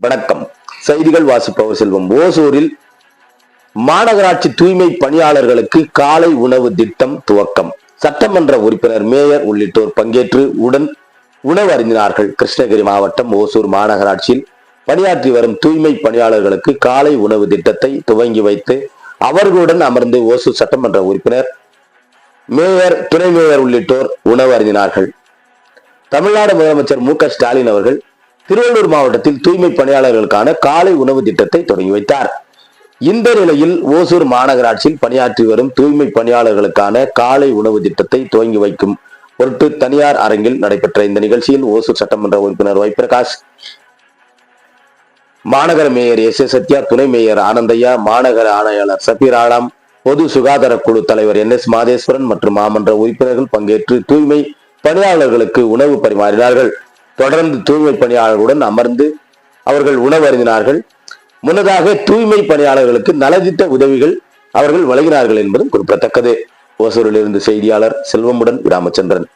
வணக்கம். செய்திகள் வாசிப்பவர் செல்வம். ஓசூரில் மாநகராட்சி தூய்மை பணியாளர்களுக்கு காலை உணவு திட்டம் துவக்கம். சட்டமன்ற உறுப்பினர் மேயர் உள்ளிட்டோர் பங்கேற்று உடன் உணவு அறிந்தினார்கள் கிருஷ்ணகிரி மாவட்டம் ஓசூர் மாநகராட்சியில் பணியாற்றி வரும் தூய்மை பணியாளர்களுக்கு காலை உணவு திட்டத்தை துவங்கி வைத்து அவர்களுடன் அமர்ந்து ஓசூர் சட்டமன்ற உறுப்பினர் மேயர் துணை மேயர் உள்ளிட்டோர் உணவு அறிந்தினார்கள் தமிழ்நாடு முதலமைச்சர் மு ஸ்டாலின் அவர்கள் திருவள்ளூர் மாவட்டத்தில் தூய்மை பணியாளர்களுக்கான காலை உணவு திட்டத்தை தொடங்கி வைத்தார். இந்த நிலையில் ஓசூர் மாநகராட்சியில் பணியாற்றி வரும் தூய்மை பணியாளர்களுக்கான காலை உணவு திட்டத்தை துவங்கி வைக்கும் பொருட்டு தனியார் அரங்கில் நடைபெற்ற இந்த நிகழ்ச்சியில் ஓசூர் சட்டமன்ற உறுப்பினர் ஒய் பிரகாஷ் மாநகர மேயர் எஸ் எஸ் சத்யா துணை மேயர் ஆனந்தையா மாநகர ஆணையாளர் சபீர் ஆலாம் பொது சுகாதார குழு தலைவர் என் எஸ் மாதேஸ்வரன் மற்றும் மாமன்ற உறுப்பினர்கள் பங்கேற்று தூய்மை பணியாளர்களுக்கு உணவு பரிமாறினார்கள். தொடர்ந்து தூய்மை பணியாளர்களுடன் அமர்ந்து அவர்கள் உணவு அருந்தினார்கள் முன்னதாக தூய்மை பணியாளர்களுக்கு நலத்திட்ட உதவிகள் அவர்கள் வழங்கினார்கள் என்பதும் குறிப்பிடத்தக்கது. ஓசூரிலிருந்து செய்தியாளர் செல்வமுடன் ராமச்சந்திரன்